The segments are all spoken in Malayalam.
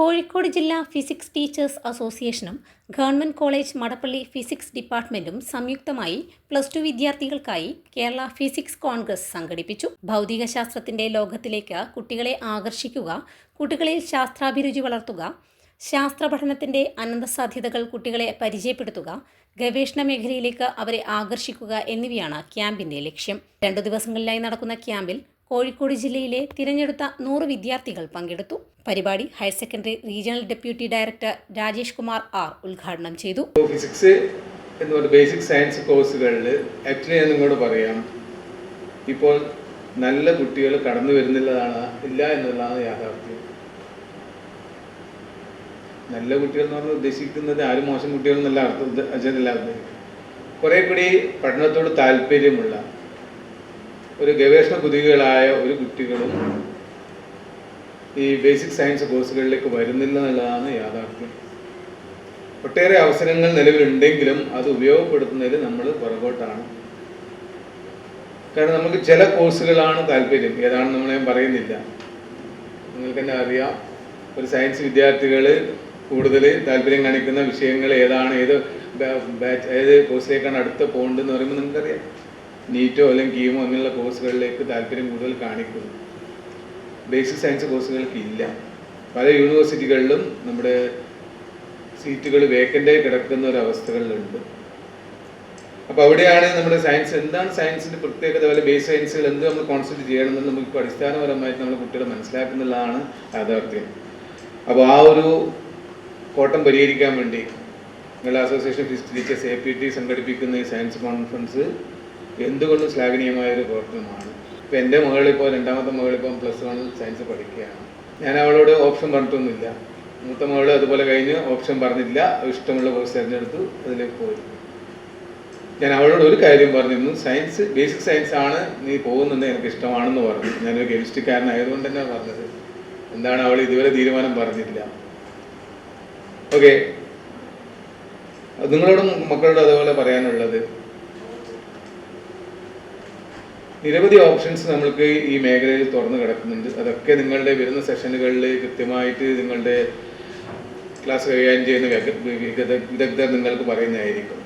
കോഴിക്കോട് ജില്ലാ ഫിസിക്സ് ടീച്ചേഴ്സ് അസോസിയേഷനും ഗവൺമെന്റ് കോളേജ് മടപ്പള്ളി ഫിസിക്സ് ഡിപ്പാർട്ട്മെന്റും സംയുക്തമായി പ്ലസ് ടു വിദ്യാർത്ഥികൾക്കായി കേരള ഫിസിക്സ് കോൺഗ്രസ് സംഘടിപ്പിച്ചു. ഭൗതികശാസ്ത്രത്തിന്റെ ലോകത്തിലേക്ക് കുട്ടികളെ ആകർഷിക്കുക കുട്ടികളിൽ ശാസ്ത്രാഭിരുചി വളർത്തുക ശാസ്ത്ര പഠനത്തിന്റെ അനന്തസാധ്യതകൾ കുട്ടികളെ പരിചയപ്പെടുത്തുക ഗവേഷണ മേഖലയിലേക്ക് അവരെ ആകർഷിക്കുക എന്നിവയാണ് ക്യാമ്പിന്റെ ലക്ഷ്യം. രണ്ടു ദിവസങ്ങളിലായി നടക്കുന്ന ക്യാമ്പിൽ കോഴിക്കോട് ജില്ലയിലെ തിരഞ്ഞെടുത്ത നൂറ് വിദ്യാർത്ഥികൾ പങ്കെടുത്തു. പരിപാടി higher secondary regional deputy director Rajesh Kumar R ഉദ്ഘാടനം ചെയ്തു. ഫിസിക്സ് എന്ന് ബേസിക് സയൻസ് കോഴ്സുകളിൽ ആക്ച്വലി ഞാൻ നിങ്ങളോട് പറയാം. ഇപ്പോൾ നല്ല കുട്ടികൾ കടന്നു വരുന്നില്ലതാണ് ഇല്ല എന്നുള്ളതാണ് യാഥാർത്ഥ്യം. നല്ല കുട്ടികൾ എന്ന് പറഞ്ഞാൽ ഉദ്ദേശിക്കുന്നത് ആരും മോശം കുട്ടികൾ എന്നല്ല അർത്ഥം അച്ഛനല്ല കുറെ കൂടി പഠനത്തോട് താല്പര്യമുള്ള ഒരു ഗവേഷണ കുതികളായ ഒരു കുട്ടികളും ഈ ബേസിക് സയൻസ് കോഴ്സുകളിലേക്ക് വരുന്നില്ല എന്നുള്ളതാണ് യാഥാർത്ഥ്യം. ഒട്ടേറെ അവസരങ്ങൾ നിലവിലുണ്ടെങ്കിലും അത് ഉപയോഗപ്പെടുത്തുന്നതിൽ നമ്മൾ പുറകോട്ടാണ്. കാരണം നമുക്ക് ചില കോഴ്സുകളാണ് താല്പര്യം. ഏതാണെന്ന് നമ്മൾ ഞാൻ പറയുന്നില്ല. നിങ്ങൾക്ക് തന്നെ അറിയാം. ഒരു സയൻസ് വിദ്യാർത്ഥികൾ കൂടുതൽ താല്പര്യം കാണിക്കുന്ന വിഷയങ്ങൾ ഏതാണ് ഏത് ബാച്ച് ഏത് കോഴ്സിലേക്കാണ് അടുത്ത് പോകേണ്ടതെന്ന് പറയുമ്പോൾ നിങ്ങൾക്കറിയാം. നീറ്റോ അല്ലെങ്കിൽ കീമോ അങ്ങനെയുള്ള കോഴ്സുകളിലേക്ക് താല്പര്യം കൂടുതൽ കാണിക്കുന്നു. ബേസിക് സയൻസ് കോഴ്സുകൾക്ക് ഇല്ല പല യൂണിവേഴ്സിറ്റികളിലും നമ്മുടെ സീറ്റുകൾ വേക്കന്റായി കിടക്കുന്ന ഒരു അവസ്ഥകളിലുണ്ട്. അപ്പോൾ അവിടെയാണ് നമ്മുടെ സയൻസ് എന്താണ് സയൻസിന്റെ പ്രത്യേകത? പോലെ ബേസ് സയൻസുകൾ എന്ത് നമ്മൾ കോൺസെൻട്രേറ്റ് ചെയ്യണമെന്ന് നമുക്ക് ഇപ്പോൾ അടിസ്ഥാനപരമായിട്ട് നമ്മൾ കുട്ടികളെ മനസ്സിലാക്കുന്നുള്ളതാണ് യാഥാർത്ഥ്യം. അപ്പോൾ ആ ഒരു കോട്ടം പരിഹരിക്കാൻ വേണ്ടി നിങ്ങളുടെ association physics teachers A P T സംഘടിപ്പിക്കുന്ന ഈ സയൻസ് കോൺഫറൻസ് എന്തുകൊണ്ടും ശ്ലാഘനീയമായ ഒരു പ്രവർത്തനമാണ്. ഇപ്പം എന്റെ മകളിപ്പോൾ രണ്ടാമത്തെ മകളിപ്പം പ്ലസ് വൺ സയൻസ് പഠിക്കുകയാണ്. ഞാൻ അവളോട് ഓപ്ഷൻ പറഞ്ഞിട്ടൊന്നുമില്ല. മൂത്ത മകൾ അതുപോലെ കഴിഞ്ഞ് ഓപ്ഷൻ പറഞ്ഞില്ല. ഇഷ്ടമുള്ള കോഴ്സ് തിരഞ്ഞെടുത്തു. അതിലേക്ക് പോയി. ഞാൻ അവളോട് ഒരു കാര്യം പറഞ്ഞിരുന്നു. സയൻസ് ബേസിക് സയൻസ് ആണ് നീ പോകുന്നത് എനിക്ക് ഇഷ്ടമാണെന്ന് പറഞ്ഞു. ഞാനൊരു കെമിസ്ട്രിക്കാരനായതുകൊണ്ട് തന്നെ പറഞ്ഞത്. എന്താണ് അവൾ ഇതുവരെ തീരുമാനം പറഞ്ഞില്ല ഓക്കെ നിങ്ങളോടും മക്കളോട് അതുപോലെ പറയാനുള്ളത്. നിരവധി ഓപ്ഷൻസ് നമ്മൾക്ക് ഈ മേഖലയിൽ തുറന്നു കിടക്കുന്നുണ്ട്. അതൊക്കെ നിങ്ങളുടെ വരുന്ന സെഷനുകളിൽ കൃത്യമായിട്ട് നിങ്ങളുടെ ക്ലാസ് കൈകാര്യം ചെയ്യുന്ന വിദഗ്ധർ നിങ്ങൾക്ക് പറയുന്നതായിരിക്കും.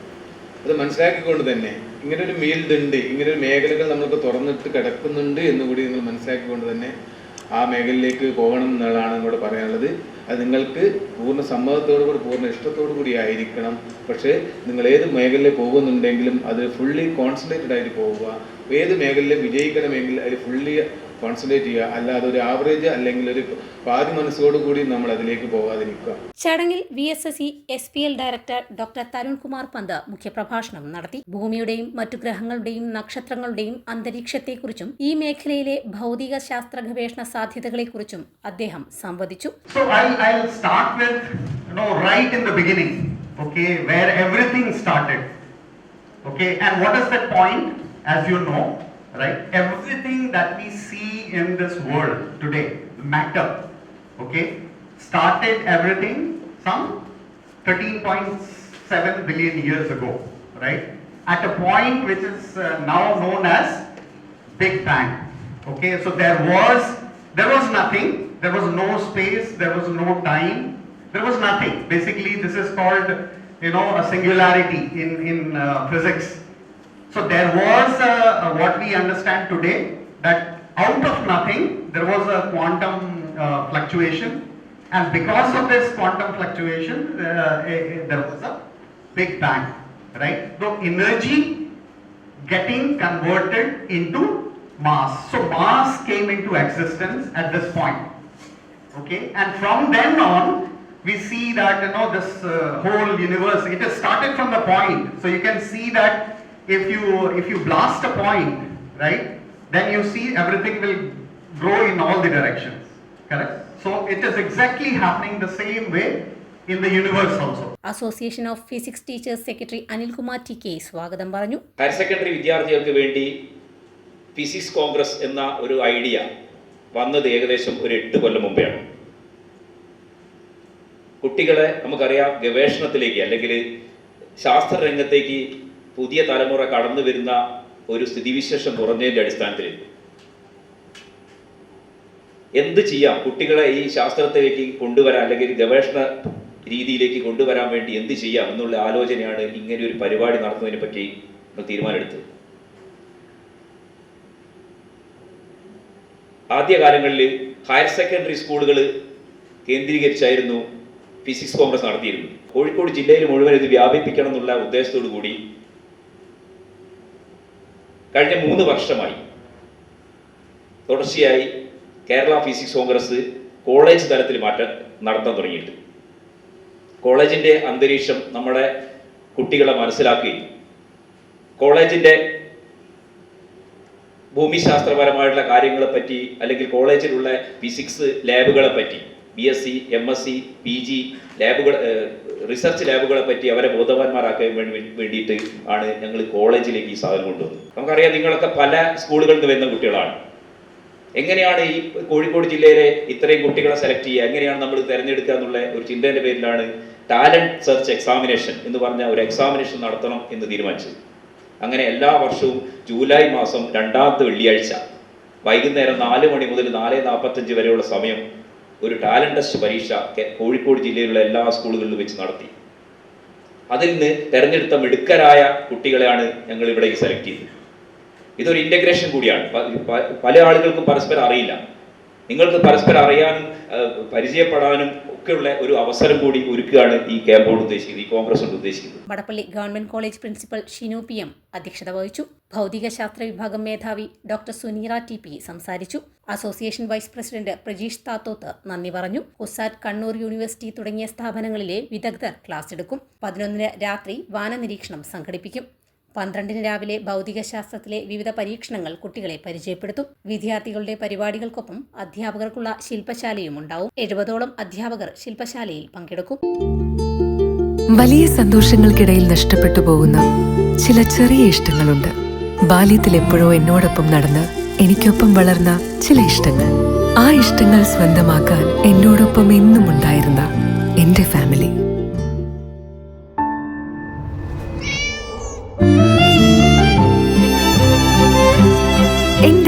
അത് മനസ്സിലാക്കിക്കൊണ്ട് തന്നെ ഇങ്ങനെ ഒരു ഉണ്ട് ഇങ്ങനെ ഒരു മേഖലകൾ നമ്മൾക്ക് തുറന്നിട്ട് കിടക്കുന്നുണ്ട് എന്ന് കൂടി നിങ്ങൾ മനസ്സിലാക്കിക്കൊണ്ട് തന്നെ ആ മേഖലയിലേക്ക് പോകണം എന്നുള്ളതാണ് നിങ്ങളോട് പറയാനുള്ളത്. അത് നിങ്ങൾക്ക് പൂർണ സമ്മതത്തോടു കൂടി പൂർണ ഇഷ്ടത്തോടു കൂടി ആയിരിക്കണം. പക്ഷേ നിങ്ങൾ ഏത് മേഖലയിൽ പോകുന്നുണ്ടെങ്കിലും അത് ഫുള്ളി കോൺസെൻട്രേറ്റഡ് ആയിട്ട് പോവുക. ഏത് മേഖലയിലും വിജയിക്കണമെങ്കിൽ അതിൽ ഫുള്ളി കോൺസെൻട്രേറ്റ് ചെയ്യുക. അല്ലാതെ ഒരു ആവറേജ് അല്ലെങ്കിൽ ഒരു പാതി മനസ്സോടു കൂടി നമ്മൾ അതിലേക്ക് പോകാതിരിക്കുക. ചടങ്ങിൽ V S S C S P L director doctor Tarun Kumar Pant മുഖ്യപ്രഭാഷണം നടത്തി. ഭൂമിയുടെയും മറ്റു ഗ്രഹങ്ങളുടെയും നക്ഷത്രങ്ങളുടെയും അന്തരീക്ഷത്തെക്കുറിച്ചും ഈ മേഖലയിലെ ഭൗതിക ശാസ്ത്ര ഗവേഷണ സാധ്യതകളെക്കുറിച്ചും അദ്ദേഹം സംവദിച്ചു. So I'll, I'll start with, you know, right in the beginning, okay, where everything started. Okay, and what is that point? As you know, right, everything that we see in this world today, matter, okay, started everything some 13.7 billion years ago, right, at a point which is uh, now known as Big Bang. Okay, so there was there was nothing, there was no space, there was no time, there was nothing. Basically, this is called you know a singularity in in uh, physics. So there was uh, what we understand today that out of nothing there was a quantum uh, fluctuation, and because of this quantum fluctuation, uh, eh, eh, there was a big bang, right? So energy getting converted into mass. So mass came into existence at this point. Okay, and from then on, we see that you know this uh, whole universe. It has started from the point. So you can see that if you if you blast a point, right, then you see everything will grow in all the directions. Correct. So it is exactly happening the same way in the universe also. Association of physics teachers secretary Anilkumar T K സ്വാഗതം പറഞ്ഞു ഹയർ സെക്കൻഡറി വിദ്യാർത്ഥികൾക്ക് വേണ്ടി ഫിസിക്സ് കോൺഗ്രസ് എന്ന ഒരു ഐഡിയ വന്നത് ഏകദേശം ഒരു എട്ട് കൊല്ലം മുമ്പെയാണ് കുട്ടികളെ നമുക്കറിയാം ഗവേഷണത്തിലേക്ക് അല്ലെങ്കിൽ ശാസ്ത്ര രംഗത്തേക്ക് പുതിയ തലമുറ കടന്നു വരുന്ന ഒരു സ്ഥിതിവിശേഷം കുറഞ്ഞതിന്റെ അടിസ്ഥാനത്തിൽ എന്ത് ചെയ്യാം? കുട്ടികളെ ഈ ശാസ്ത്രത്തിലേക്ക് കൊണ്ടുവരാൻ അല്ലെങ്കിൽ ഗവേഷണ രീതിയിലേക്ക് കൊണ്ടുവരാൻ വേണ്ടി എന്ത് ചെയ്യാം എന്നുള്ള ആലോചനയാണ് ഇങ്ങനെ ഒരു പരിപാടി നടത്തുന്നതിനെ പറ്റി നമ്മൾ തീരുമാനമെടുത്തത്. ആദ്യകാലങ്ങളിൽ ഹയർ സെക്കൻഡറി സ്കൂളുകൾ കേന്ദ്രീകരിച്ചായിരുന്നു ഫിസിക്സ് കോൺഗ്രസ് നടത്തിയിരുന്നത്. കോഴിക്കോട് ജില്ലയിൽ മുഴുവൻ ഇത് വ്യാപിപ്പിക്കണം എന്നുള്ള ഉദ്ദേശത്തോടു കൂടി കഴിഞ്ഞ മൂന്ന് വർഷമായി. തുടർച്ചയായി കേരള ഫിസിക്സ് കോൺഗ്രസ് കോളേജ് തലത്തിൽ മാറ്റം നടത്താൻ തുടങ്ങിയിട്ട്. കോളേജിന്റെ അന്തരീക്ഷം നമ്മുടെ കുട്ടികളെ മനസ്സിലാക്കുകയും കോളേജിന്റെ ഭൂമിശാസ്ത്രപരമായിട്ടുള്ള കാര്യങ്ങളെ പറ്റി അല്ലെങ്കിൽ കോളേജിലുള്ള ഫിസിക്സ് ലാബുകളെ പറ്റി B S C M S C P G ലാബുകൾ റിസർച്ച് ലാബുകളെ പറ്റി അവരെ ബോധവാന്മാരാക്കാൻ വേണ്ടി വേണ്ടിയിട്ട് ആണ് ഞങ്ങൾ കോളേജിലേക്ക് ഈ സാധനം കൊണ്ടുവന്നത്. നമുക്കറിയാം നിങ്ങളൊക്കെ പല സ്കൂളുകളിൽ നിന്ന് വരുന്ന കുട്ടികളാണ്. എങ്ങനെയാണ് ഈ കോഴിക്കോട് ജില്ലയിലെ ഇത്രയും കുട്ടികളെ സെലക്ട് ചെയ്യുക? എങ്ങനെയാണ് നമ്മൾ തിരഞ്ഞെടുക്കുക എന്നുള്ള ഒരു ചിന്തയുടെ പേരിലാണ് ടാലന്റ് സെർച്ച് എക്സാമിനേഷൻ എന്ന് പറഞ്ഞ ഒരു എക്സാമിനേഷൻ നടത്തണം എന്ന് തീരുമാനിച്ചത്. അങ്ങനെ എല്ലാ വർഷവും ജൂലൈ മാസം രണ്ടാമത്തെ വെള്ളിയാഴ്ച വൈകുന്നേരം നാല് മണി മുതൽ നാല് നാൽപ്പത്തഞ്ച് വരെയുള്ള സമയം ഒരു ടാലന്റ് ടെസ്റ്റ് പരീക്ഷ കോഴിക്കോട് ജില്ലയിലുള്ള എല്ലാ സ്കൂളുകളിലും വെച്ച് നടത്തി. അതിൽ നിന്ന് തെരഞ്ഞെടുത്ത മിടുക്കരായ കുട്ടികളെയാണ് ഞങ്ങൾ ഇവിടേക്ക് സെലക്ട് ചെയ്തത്. ഇതൊരു ഇന്റഗ്രേഷൻ കൂടിയാണ്. പല ആളുകൾക്കും പരസ്പരം അറിയില്ല. നിങ്ങൾക്ക് പരസ്പരം അറിയാനും പരിചയപ്പെടാനും ഒക്കെയുള്ള ഒരു അവസരം കൂടി ഒരുക്കുകയാണ് ഈ ക്യാമ്പ് ഉദ്ദേശിക്കുന്നത് ഈ കോൺഗ്രസ് കൊണ്ട് ഉദ്ദേശിക്കുന്നത്. Vadappally government college principal Shinu P M അധ്യക്ഷത വഹിച്ചു. ഭൗതികശാസ്ത്ര വിഭാഗം മേധാവി ഡോക്ടർ സുനീറ ടി പി സംസാരിച്ചു. Association vice president Prajeesh Thathoth നന്ദി പറഞ്ഞു. ഹുസാറ്റ് കണ്ണൂർ യൂണിവേഴ്സിറ്റി തുടങ്ങിയ സ്ഥാപനങ്ങളിലെ വിദഗ്ധർ ക്ലാസ് എടുക്കും. പതിനൊന്നിന് രാത്രി വാനനിരീക്ഷണം സംഘടിപ്പിക്കും. പന്ത്രണ്ടിന് രാവിലെ ഭൗതികശാസ്ത്രത്തിലെ വിവിധ പരീക്ഷണങ്ങൾ കുട്ടികളെ പരിചയപ്പെടുത്തും. വിദ്യാർത്ഥികളുടെ പരിപാടികൾക്കൊപ്പം അധ്യാപകർക്കുള്ള ശില്പശാലയും ഉണ്ടാവും. എഴുപതോളം അധ്യാപകർ ശില്പശാലയിൽ പങ്കെടുക്കും. വലിയ സന്തോഷങ്ങൾക്കിടയിൽ നഷ്ടപ്പെട്ടു പോകുന്ന ചില ചെറിയ ഇഷ്ടങ്ങളുണ്ട്. ബാല്യത്തിൽ എപ്പോഴോ എന്നോടൊപ്പം നടന്ന് എനിക്കൊപ്പം വളർന്ന ചില ഇഷ്ടങ്ങൾ. ആ ഇഷ്ടങ്ങൾ സ്വന്തമാക്കാൻ എന്നോടൊപ്പം എന്നും ഉണ്ടായിരുന്ന എന്റെ ഫാമിലി.